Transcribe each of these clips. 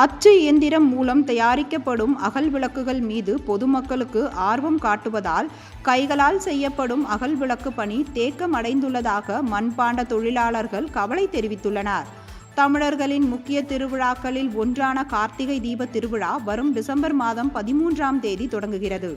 அச்சு இயந்திரம் மூலம் தயாரிக்கப்படும் அகல் விளக்குகள் மீது பொதுமக்களுக்கு ஆர்வம் காட்டுவதால் கைகளால் செய்யப்படும் அகல் விளக்கு பணி தேக்கம் அடைந்துள்ளதாக மண்பாண்ட தொழிலாளர்கள் கவலை தெரிவித்துள்ளனர். தமிழர்களின் முக்கிய திருவிழாக்களில் ஒன்றான கார்த்திகை தீப திருவிழா வரும் டிசம்பர் மாதம் பதிமூன்றாம் தேதி தொடங்குகிறது.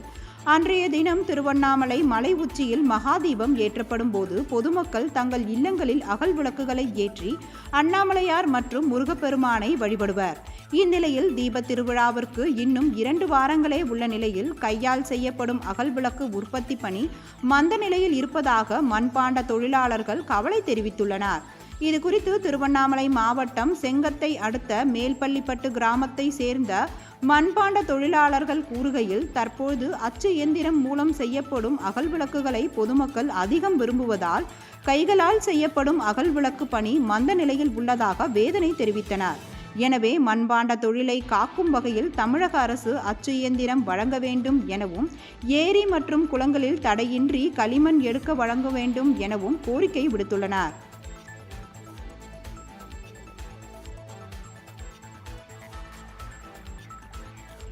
அன்றைய தினம் திருவண்ணாமலை மலை உச்சியில் மகாதீபம் ஏற்றப்படும் போது பொதுமக்கள் தங்கள் இல்லங்களில் அகல் விளக்குகளை ஏற்றி அண்ணாமலையார் மற்றும் முருகப்பெருமானை வழிபடுவர். இந்நிலையில் தீப திருவிழாவிற்கு இன்னும் இரண்டு வாரங்களே உள்ள நிலையில் கையால் செய்யப்படும் அகல் விளக்கு உற்பத்தி பணி மந்த நிலையில் இருப்பதாக மண்பாண்ட தொழிலாளர்கள் கவலை தெரிவித்துள்ளனர். இது குறித்து திருவண்ணாமலை மாவட்டம் செங்கத்தை அடுத்த மேல்பள்ளிப்பட்டு கிராமத்தை சேர்ந்த மண்பாண்ட தொழிலாளர்கள் கூறுகையில் தற்போது அச்சு இயந்திரம் மூலம் செய்யப்படும் அகல் விளக்குகளை பொதுமக்கள் அதிகம் விரும்புவதால் கைகளால் செய்யப்படும் அகல் விளக்கு பணி மந்த நிலையில் உள்ளதாக வேதனை தெரிவித்தனர். எனவே மண்பாண்ட தொழிலை காக்கும் வகையில் தமிழக அரசு அச்சு இயந்திரம் வழங்க வேண்டும் எனவும் ஏரி மற்றும் குளங்களில் தடையின்றி களிமண் எடுக்க வழங்க வேண்டும் எனவும் கோரிக்கை விடுத்துள்ளனர்.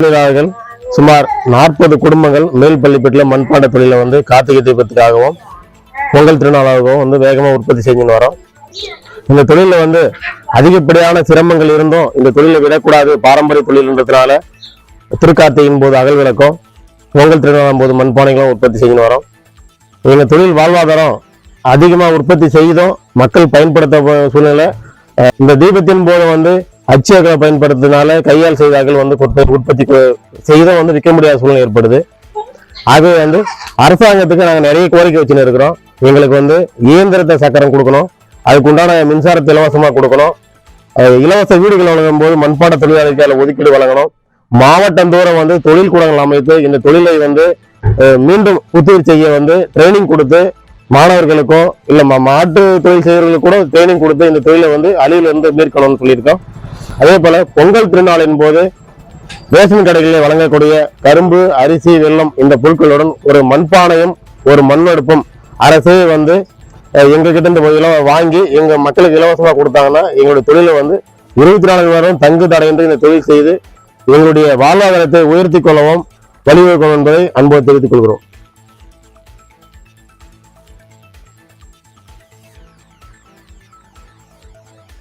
தொழிலாளர்கள் சுமார் நாற்பது குடும்பங்கள் மேல்பள்ளிப்பட்டில் மண்பாண்ட தொழிலை வந்து கார்த்திகை தீபத்துக்காகவும் பொங்கல் திருநாளாகவும் வந்து வேகமாக உற்பத்தி செஞ்சுன்னு வரோம். இந்த தொழிலில் வந்து அதிகப்படியான சிரமங்கள் இருந்தும் இந்த தொழிலை விடக்கூடாது. பாரம்பரிய தொழில்ன்றதுனால திருக்கார்த்திகையின் போது அகல் விளக்கம் பொங்கல் திருநாளாம் போது மண்பானைகளும் உற்பத்தி செஞ்சுன்னு வரோம். எங்கள் தொழில் வாழ்வாதாரம் அதிகமாக உற்பத்தி செய்தும் மக்கள் பயன்படுத்த சூழ்நிலை அஹ், இந்த தீபத்தின் போது வந்து அச்சியகளை பயன்படுத்துறதுனால கையால் செய்த அகல் வந்து உற்பத்தி உற்பத்தி வந்து விற்க முடியாத சூழ்நிலை ஏற்படுது. அது வந்து அரசாங்கத்துக்கு நாங்கள் நிறைய கோரிக்கை வச்சுன்னு இருக்கிறோம் எங்களுக்கு வந்து இயந்திரத்தை சக்கரம் கொடுக்கணும். அதுக்கு உண்டான மின்சாரத்தை இலவசமாக கொடுக்கணும். இலவச வீடுகள் வழங்கும் போது மண்பாட தொழிலாளர்களுக்கு அதில் ஒதுக்கீடு வழங்கணும். மாவட்டந்தோறும் வந்து தொழில் கூடங்கள் அமைத்து இந்த தொழிலை வந்து மீண்டும் புத்துயிர் செய்ய வந்து ட்ரைனிங் கொடுத்து மாணவர்களுக்கோ இல்லை மா- மாட்டு தொழில் செய்யறவர்களுக்கு கூட ட்ரைனிங் கொடுத்து இந்த தொழிலை வந்து அழியில இருந்து மீட்கணும்னு சொல்லியிருக்கோம். அதே போல பொங்கல் திருநாளின் போது ரேஷன் கடைகளில் வழங்கக்கூடிய கரும்பு அரிசி வெல்லம் இந்த பொருட்களுடன் ஒரு மண்பானையும் ஒரு மண்ணெடுப்பும் அரசே வந்து எங்ககிட்ட இந்த கிட்ட இலவ வாங்கி எங்க மக்களுக்கு இலவசமாக கொடுத்தாங்கன்னா எங்களுடைய தொழிலை வந்து இருபத்தி நாலு வாரம் தங்கு தடையின்றி இந்த தொழில் செய்து எங்களுடைய வாழ்வாதாரத்தை உயர்த்தி கொள்ளவும் வழிவகுக்கும் என்பதை அன்போடு தெரிவித்துக் கொள்கிறோம்.